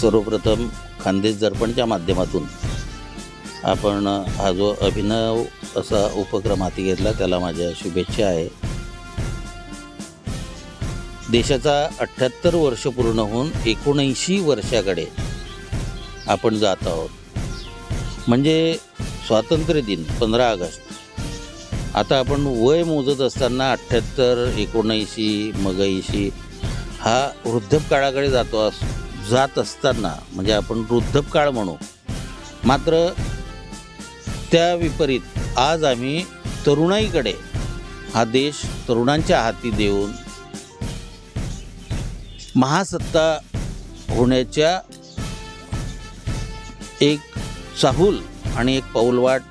सर्वप्रथम खानदेश दर्पणच्या माध्यमातून आपण हा जो अभिनव असा उपक्रम हाती घेतला त्याला माझ्या शुभेच्छा आहे. देशाचा अठ्ठ्याहत्तर वर्ष पूर्ण होऊन एकोणऐंशी वर्षाकडे आपण जात आहोत. म्हणजे स्वातंत्र्य दिन पंधरा ऑगस्ट. आता आपण वय मोजत असताना अठ्ठ्याहत्तर एकोणऐंशी मग ऐंशी हा वृद्धपकाळाकडे जातो असतो जात असताना म्हणजे आपण वृद्धपकाळ म्हणू मात्र त्या विपरीत आज आम्ही तरुणाईकडे हा देश तरुणांच्या हाती देऊन महासत्ता होण्याच्या एक चाहूल आणि एक पाऊलवाट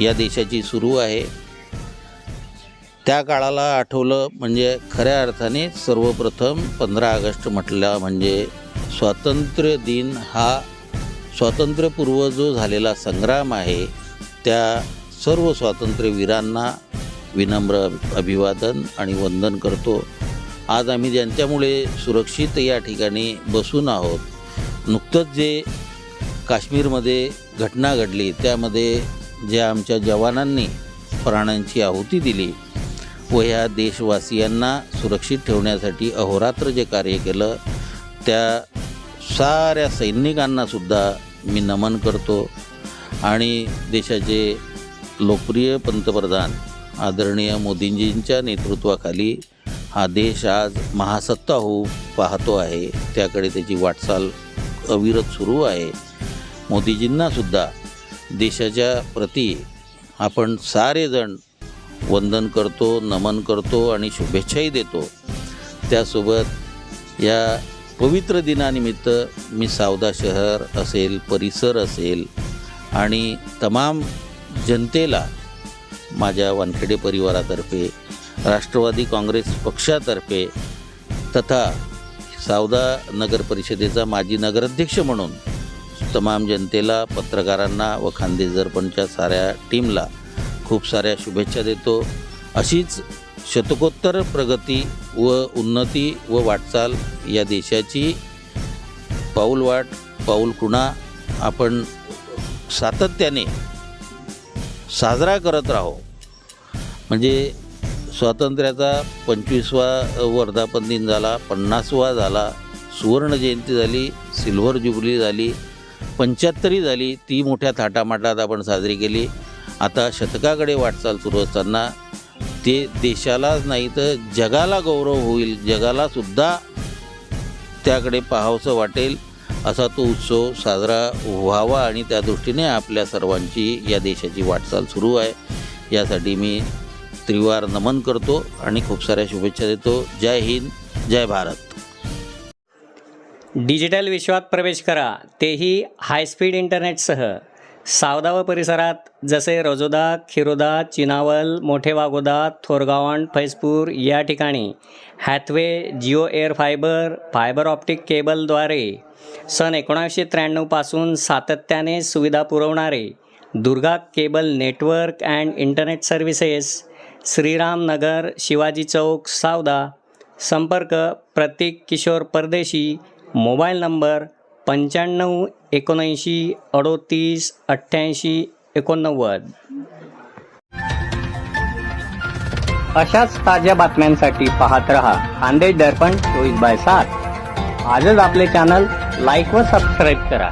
या देशाची सुरू आहे. त्या काळाला आठवलं म्हणजे खऱ्या अर्थाने सर्वप्रथम पंधरा ऑगस्ट म्हटल्या म्हणजे स्वातंत्र्य दिन हा स्वातंत्र्यपूर्व जो झालेला संग्राम आहे त्या सर्व स्वातंत्र्यवीरांना विनम्र अभिवादन आणि वंदन करतो. आज आम्ही ज्यांच्यामुळे सुरक्षित या ठिकाणी बसून आहोत नुकतंच जे काश्मीरमध्ये घटना घडली त्यामध्ये ज्या आमच्या जवानांनी प्राणांची आहुती दिली व ह्या देशवासियांना सुरक्षित ठेवण्यासाठी अहोरात्र जे कार्य केलं त्या साऱ्या सैनिकांनासुद्धा मी नमन करतो. आणि देशाचे लोकप्रिय पंतप्रधान आदरणीय मोदींजींच्या नेतृत्वाखाली हा देश आज महासत्ता होऊ पाहतो आहे. त्याकडे त्याची वाटचाल अविरत सुरू आहे. मोदीजींनासुद्धा देशाच्या प्रती आपण सारेजण वंदन करतो नमन करतो आणि शुभेच्छाही देतो. त्यासोबत या पवित्र दिनानिमित्त मी सावदा शहर असेल परिसर असेल आणि तमाम जनतेला माझ्या वानखेडे परिवारातर्फे राष्ट्रवादी काँग्रेस पक्षातर्फे तथा सावदा नगर परिषदेचा माजी नगराध्यक्ष म्हणून तमाम जनतेला पत्रकारांना व खांदेजरपणच्या साऱ्या टीमला खूप साऱ्या शुभेच्छा देतो. अशीच शतकोत्तर प्रगती व उन्नती व वाटचाल या देशाची पाऊलवाट पाऊलकुणा आपण सातत्याने साजरा करत राहो. म्हणजे स्वातंत्र्याचा पंचवीसवा वर्धापन दिन झाला पन्नासवा झाला सुवर्ण जयंती झाली सिल्व्हर जुबली झाली पंच्याहत्तरी झाली ती मोठ्या थाटामाटात आपण साजरी केली. आता शतकाकडे वाटचाल सुरू असताना ते देशालाच नाही तर जगाला गौरव होईल जगालासुद्धा त्याकडे पाहावंसं वाटेल असा तो उत्सव साजरा व्हावा आणि त्या दृष्टीने आपल्या सर्वांची या देशाची वाटचाल सुरू आहे. यासाठी मी त्रिवार नमन करतो आणि खूप साऱ्या शुभेच्छा देतो. जय हिंद जय भारत. डिजिटल विश्वात प्रवेश करा. तेही हायस्पीड इंटरनेटसह. सावदा व परिसरात जसे रोजोदा खिरोदा चिनावल मोठे वागोदा थोरगावण फैजपूर या ठिकाणी Hathway Jio air fibre fibre optic केबलद्वारे सन एकोणावीसशे त्र्याण्णवपासून सातत्याने सुविधा पुरवणारे Durga cable network and internet services Shriramnagar Shivaji चौक सावदा संपर्क प्रतीक किशोर परदेशी मोबाईल नंबर पंच्याण्णव एकोणऐंशी अडोतीस अठ्ठ्याऐंशी एकोणनव्वद. अशाच ताज्या बातम्यांसाठी पाहत रहा खानदेश दर्पण चोवीस बाय सात. आजच आपले चॅनल लाईक व सबस्क्राईब करा.